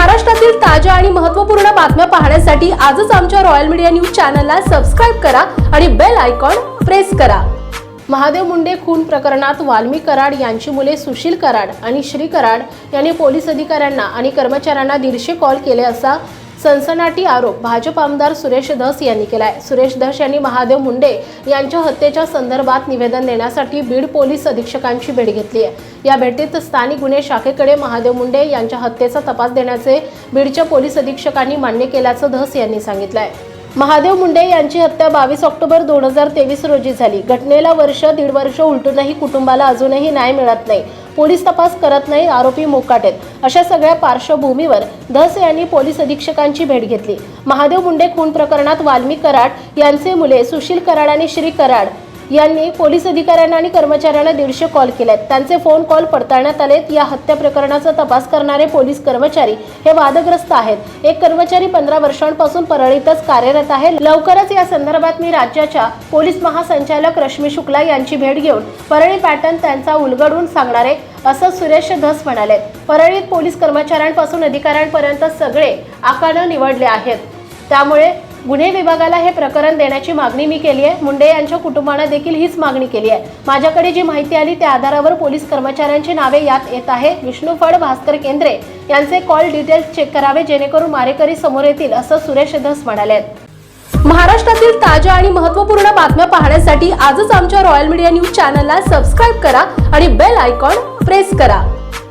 महाराष्ट्रातील ताज्या आणि महत्त्वपूर्ण बातम्या पाहण्यासाठी आजच आमच्या रॉयल मीडिया न्यूज चॅनलला सबस्क्राईब करा आणि बेल आयकॉन प्रेस करा. महादेव मुंडे खून प्रकरणात वाल्मी कराड यांची मुले सुशील कराड आणि श्री कराड यांनी पोलीस अधिकाऱ्यांना आणि कर्मचाऱ्यांना दीडशे कॉल केले असा सनसनाटी आरोप भाजप आमदार सुरेश धस यांनी केलाय. सुरेश धस यांनी महादेव मुंडे यांच्या हत्येच्या संदर्भात निवेदन देण्यासाठी बीड पोलीस अधीक्षकांची भेट घेतली आहे या भेटीत स्थानिक गुन्हे शाखेकडे महादेव मुंडे यांच्या हत्येचा तपास देण्याचे बीडच्या पोलीस अधीक्षकांनी मान्य केल्याचं धस यांनी सांगितलंय. महादेव मुंडे यांची हत्या बावीस ऑक्टोबर दोन हजार तेवीस रोजी झाली. घटनेला वर्ष दीड वर्ष उलटूनही कुटुंबाला अजूनही न्याय मिळत नाही. पोलीस तपास करत नाही आरोपी मोकाट आहेत. अशा सगळ्या पार्श्वभूमीवर धस यांनी पोलीस अधीक्षकांची भेट घेतली. महादेव मुंडे खून प्रकरणात वाल्मी कराड यांचे मुले सुशील कराड आणि श्री कराड यांनी पोलीस अधिकाऱ्यांना आणि कर्मचाऱ्यांना दीडशे कॉल केलेत. त्यांचे फोन कॉल पडताळण्यात आलेत. या हत्या प्रकरणाचा तपास करणारे पोलीस कर्मचारी हे वादग्रस्त आहेत. एक कर्मचारी पंधरा वर्षांपासून परळीतच कार्यरत आहे. लवकरच या संदर्भात मी राज्याच्या पोलीस महासंचालक रश्मी शुक्ला यांची भेट घेऊन परळी पॅटर्न त्यांचा उलगडून सांगणार आहे असं सुरेश धस म्हणाले. परळीत पोलीस कर्मचाऱ्यांपासून अधिकाऱ्यांपर्यंत सगळे आकानं निवडले आहेत. त्यामुळे गुन्हे विभागाला हे प्रकरण देण्याची मागणी मी केली आहे. मुंडे यांच्या कुटुंबाने देखील हीच मागणी केली आहे. माझ्याकडे जी माहिती आली त्या आधारावर पोलीस कर्मचाऱ्यांची नावे यात येत आहे. विष्णू फड भास्कर केंद्रे यांचे कॉल डिटेल्स चेक करावे जेणेकरून मारेकरी समोर येतील असं सुरेश धस म्हणाले महाराष्ट्रातील ताज्या आणि महत्त्वपूर्ण बातम्या पाहण्यासाठी आजच आमच्या रॉयल मीडिया न्यूज चॅनलला सबस्क्राईब करा आणि बेल आयकॉन प्रेस करा.